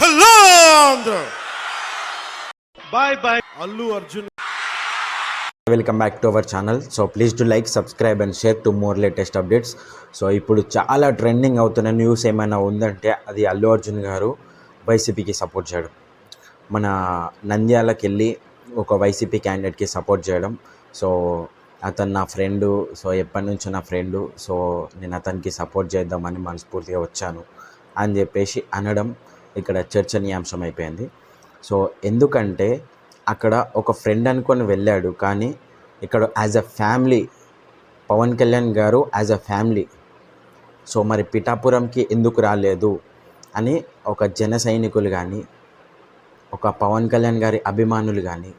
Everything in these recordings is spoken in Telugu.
Hello Andhra. Bye bye Allu Arjun. Welcome back to our channel so please to like subscribe and share to more latest updates so ఇప్పుడు చాలా ట్రెండింగ్ అవుతున్న న్యూస్ ఏమైనా ఉందంటే అది అల్లు అర్జున్ గారు వైసీపీకి సపోర్ట్ చేయడం. మన నంద్యాలకు వెళ్ళి ఒక వైసీపీ క్యాండిడేట్కి సపోర్ట్ చేయడం. సో అతను నా ఫ్రెండు సో ఎప్పటి నుంచో నా ఫ్రెండు సో నేను అతనికి సపోర్ట్ చేద్దామని మనస్ఫూర్తిగా వచ్చాను అని చెప్పేసి అనడం. ఇక్కడ చర్చనీయాంశం అయిపోయింది సో ఎందుకంటే అక్కడ ఒక ఫ్రెండ్ అనుకొని వెళ్ళాడు కానీ ఇక్కడ as a family Pawan Kalyan garu as a family. So మరి పిఠాపురంకి ఎందుకు రాలేదు అని ఒక జన సైనికులు కానీ ఒక పవన్ కళ్యాణ్ గారి అభిమానులు కానీ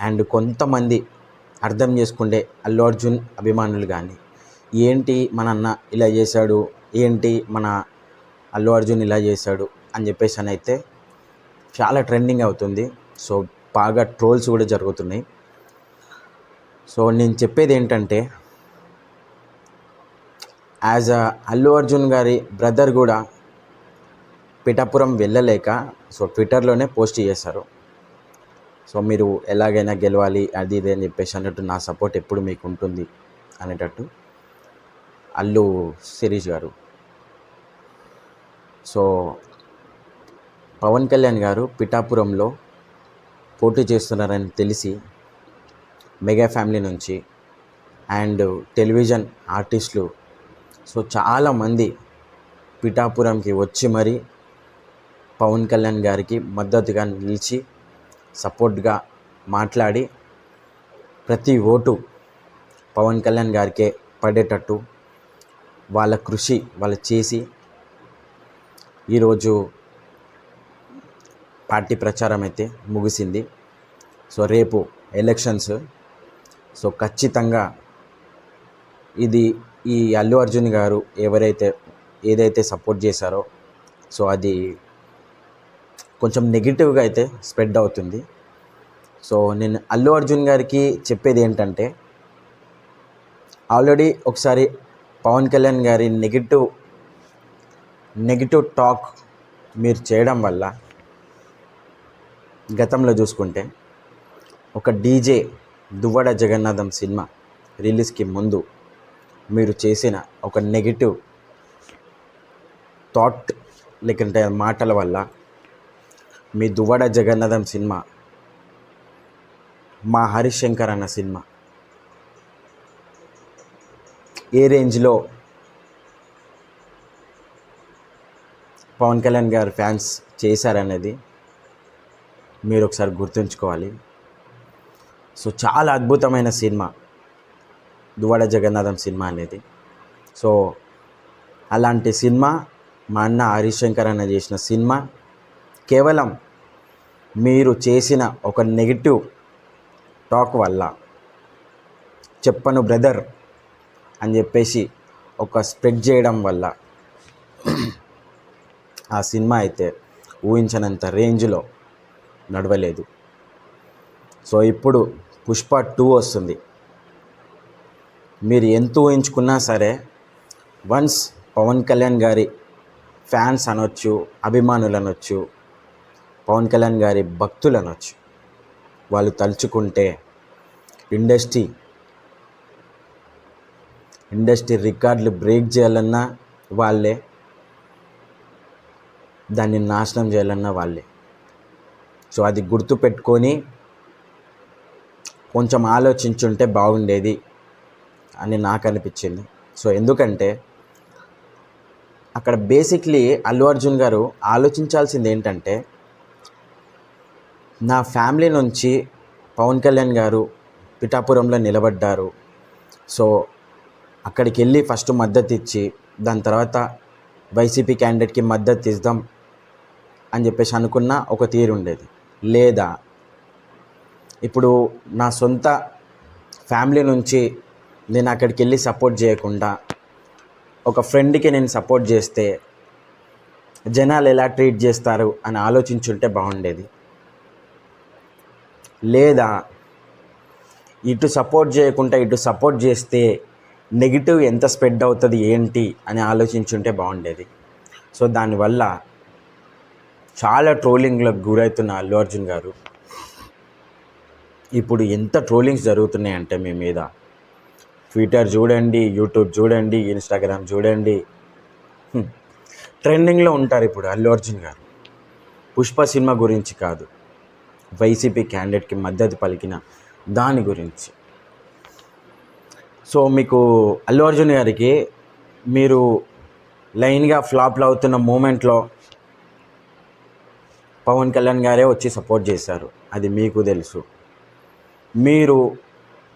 అండ్ కొంతమంది అర్థం చేసుకుంటే అల్లు అర్జున్ అభిమానులు కానీ ఏంటి మన అన్న ఇలా చేశాడు ఏంటి మన అల్లు అర్జున్ ఇలా చేశాడు అని చెప్పేసి అని అయితే చాలా ట్రెండింగ్ అవుతుంది. సో బాగా ట్రోల్స్ కూడా జరుగుతున్నాయి. సో నేను చెప్పేది ఏంటంటే యాజ్ అ అల్లు అర్జున్ గారి బ్రదర్ కూడా పిఠాపురం వెళ్ళలేక సో ట్విట్టర్లోనే పోస్ట్ చేశారు. సో మీరు ఎలాగైనా గెలవాలి అది ఇది అని చెప్పేసి అన్నట్టు నా సపోర్ట్ ఎప్పుడు మీకు ఉంటుంది అనేటట్టు అల్లు శిరీష్ గారు. సో పవన్ కళ్యాణ్ గారు పిఠాపురంలో పోటీ చేస్తున్నారని తెలిసి మెగా ఫ్యామిలీ నుంచి అండ్ టెలివిజన్ ఆర్టిస్టులు. సో చాలామంది పిఠాపురంకి వచ్చి మరి పవన్ కళ్యాణ్ గారికి మద్దతుగా నిలిచి సపోర్ట్గా మాట్లాడి ప్రతి ఓటు పవన్ కళ్యాణ్ గారికే పడేటట్టు వాళ్ళ కృషి వాళ్ళు చేసి ఈరోజు పార్టీ ప్రచారం అయితే ముగిసింది. సో రేపు ఎలక్షన్స్. సో ఖచ్చితంగా ఇది ఈ అల్లు అర్జున్ గారు ఎవరైతే ఏదైతే సపోర్ట్ చేశారో సో అది కొంచెం నెగిటివ్గా అయితే స్ప్రెడ్ అవుతుంది. సో నేను అల్లు అర్జున్ గారికి చెప్పేది ఏంటంటే ఆల్రెడీ ఒకసారి పవన్ కళ్యాణ్ గారి నెగిటివ్ నెగిటివ్ టాక్ మీరు చేయడం వల్ల గతంలో చూసుకుంటే ఒక డీజే దువ్వడ జగన్నాథం సినిమా రిలీజ్కి ముందు మీరు చేసిన ఒక నెగిటివ్ థాట్ లేకుంటే మాటల వల్ల మీ దువ్వడ జగన్నాథం సినిమా మా హరిశంకర్ అన్న సినిమా ఏ రేంజ్లో పవన్ కళ్యాణ్ గారు ఫ్యాన్స్ చేశారనేది మీరు ఒకసారి గుర్తుంచుకోవాలి. సో చాలా అద్భుతమైన సినిమా. దువాడ జగన్నాథం సినిమా అనేది. సో అలాంటి సినిమా మా అన్న హరిశంకర్ అన్న చేసిన సినిమా. కేవలం మీరు చేసిన ఒక నెగిటివ్ టాక్ వల్ల చెప్పను బ్రదర్ అని చెప్పేసి ఒక స్ప్రెడ్ చేయడం వల్ల ఆ సినిమా అయితే ఊహించనంత రేంజ్లో నడవలేదు. సో ఇప్పుడు పుష్ప టూ వస్తుంది. మీరు ఎంత ఊహించుకున్నా సరే వన్స్ పవన్ కళ్యాణ్ గారి ఫ్యాన్స్ అనొచ్చు అభిమానులు అనొచ్చు పవన్ కళ్యాణ్ గారి భక్తులు అనొచ్చు వాళ్ళు తలుచుకుంటే ఇండస్ట్రీ ఇండస్ట్రీ రికార్డులు బ్రేక్ చేయాలన్నా వాళ్ళే దాన్ని నాశనం చేయాలన్నా వాళ్ళే. సో అది గుర్తుపెట్టుకొని కొంచెం ఆలోచించుంటే బాగుండేది అని నాకు అనిపించింది. సో ఎందుకంటే అక్కడ బేసిక్లీ అల్లు అర్జున్ గారు ఆలోచించాల్సింది ఏంటంటే నా ఫ్యామిలీ నుంచి పవన్ కళ్యాణ్ గారు పిఠాపురంలో నిలబడ్డారు. సో అక్కడికి వెళ్ళి ఫస్ట్ మద్దతు ఇచ్చి దాని తర్వాత వైసీపీ క్యాండిడేట్కి మద్దతు ఇద్దాం అని చెప్పేసి అనుకున్న ఒక తీరు ఉండేది. లేదా? ఇప్పుడు నా సొంత ఫ్యామిలీ నుంచి నేను అక్కడికి వెళ్ళి సపోర్ట్ చేయకుండా ఒక ఫ్రెండ్కి నేను సపోర్ట్ చేస్తే జనాలు ఎలా ట్రీట్ చేస్తారు అని ఆలోచించుంటే బాగుండేది. లేదా ఇటు సపోర్ట్ చేయకుండా ఇటు సపోర్ట్ చేస్తే నెగిటివ్ ఎంత స్ప్రెడ్ అవుతుంది ఏంటి అని ఆలోచించుంటే బాగుండేది. సో దానివల్ల చాలా ట్రోలింగ్లకు గురవుతున్న అల్లు అర్జున్ గారు. ఇప్పుడు ఎంత ట్రోలింగ్స్ జరుగుతున్నాయంటే మీ మీద. ట్విట్టర్ చూడండి యూట్యూబ్ చూడండి ఇన్స్టాగ్రామ్ చూడండి. ట్రెండింగ్లో ఉంటారు ఇప్పుడు అల్లు అర్జున్ గారు. పుష్ప సినిమా గురించి కాదు. వైసీపీ క్యాండిడేట్కి మద్దతు పలికిన దాని గురించి. సో మీకు అల్లు అర్జున్ గారికి మీరు లైన్గా ఫ్లాప్లు అవుతున్న మూమెంట్లో పవన్ కళ్యాణ్ గారే వచ్చి సపోర్ట్ చేశారు. అది మీకు తెలుసు. మీరు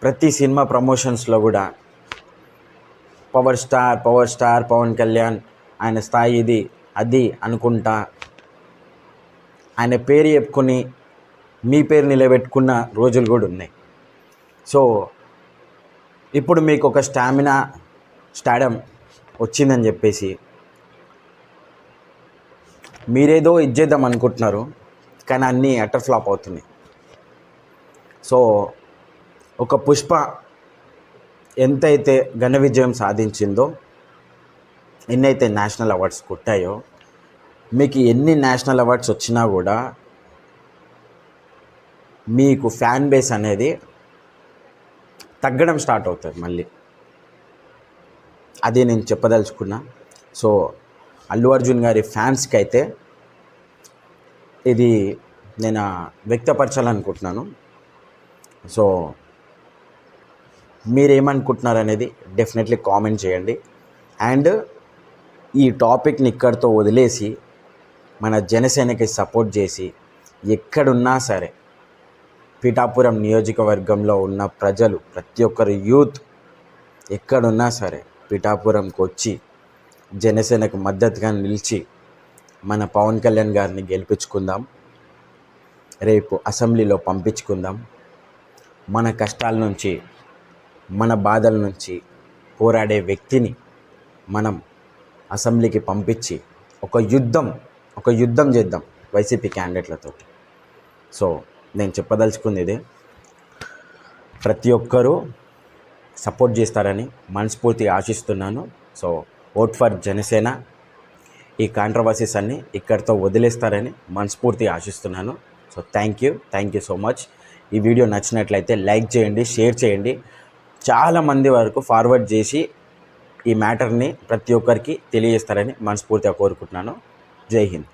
ప్రతి సినిమా ప్రమోషన్స్లో కూడా power star power star Pawan Kalyan ఆయన స్థాయి ఇది అది అనుకుంటా. ఆయన పేరు చెప్పుకొని మీ పేరు నిలబెట్టుకున్న రోజులు కూడా ఉన్నాయి. సో ఇప్పుడు మీకు ఒక స్టామినా స్టాడమ్ వచ్చిందని చెప్పేసి మీరేదో ఇచ్చేద్దాం అనుకుంటున్నారు కానీ అన్నీ అటర్ ఫ్లాప్ అవుతున్నాయి. సో ఒక పుష్ప ఎంతైతే ఘన విజయం సాధించిందో ఎన్నైతే నేషనల్ అవార్డ్స్ కొట్టాయో మీకు ఎన్ని నేషనల్ అవార్డ్స్ వచ్చినా కూడా మీకు ఫ్యాన్ బేస్ అనేది తగ్గడం స్టార్ట్ అవుతుంది మళ్ళీ. అదే నేను చెప్పదలుచుకున్నా. సో అల్లు అర్జున్ గారి ఫ్యాన్స్కి అయితే ఇది నేను వ్యక్తపరచాలనుకుంటున్నాను. సో మీరేమనుకుంటున్నారు అనేది డెఫినెట్లీ కామెంట్ చేయండి. అండ్ ఈ టాపిక్ని ఇక్కడితో వదిలేసి మన జనసేనకి సపోర్ట్ చేసి ఎక్కడున్నా సరే పిఠాపురం నియోజకవర్గంలో ఉన్న ప్రజలు ప్రతి ఒక్కరు యూత్ ఎక్కడున్నా సరే పిఠాపురంకి వచ్చి జనసేనకు మద్దతుగా నిలిచి మన పవన్ కళ్యాణ్ గారిని గెలిపించుకుందాం. రేపు అసెంబ్లీలో పంపించుకుందాం. మన కష్టాల నుంచి మన బాధల నుంచి పోరాడే వ్యక్తిని మనం అసెంబ్లీకి పంపించి ఒక యుద్ధం ఒక యుద్ధం చేద్దాం వైసీపీ క్యాండిడేట్లతో సో నేను చెప్పదలుచుకుంది ఇదే. ప్రతి ఒక్కరూ సపోర్ట్ చేస్తారని మనస్ఫూర్తిగా ఆశిస్తున్నాను. So vote for Janasena. ఈ కాంట్రవర్సీస్ అన్నీ ఇక్కడితో వదిలేస్తారని మనస్ఫూర్తిగా ఆశిస్తున్నాను. So thank you thank you so much ఈ వీడియో నచ్చినట్లయితే లైక్ చేయండి షేర్ చేయండి. చాలామంది వరకు ఫార్వర్డ్ చేసి ఈ మ్యాటర్ని ప్రతి ఒక్కరికి తెలియజేస్తారని మనస్ఫూర్తిగా కోరుకుంటున్నాను. జై హింద్.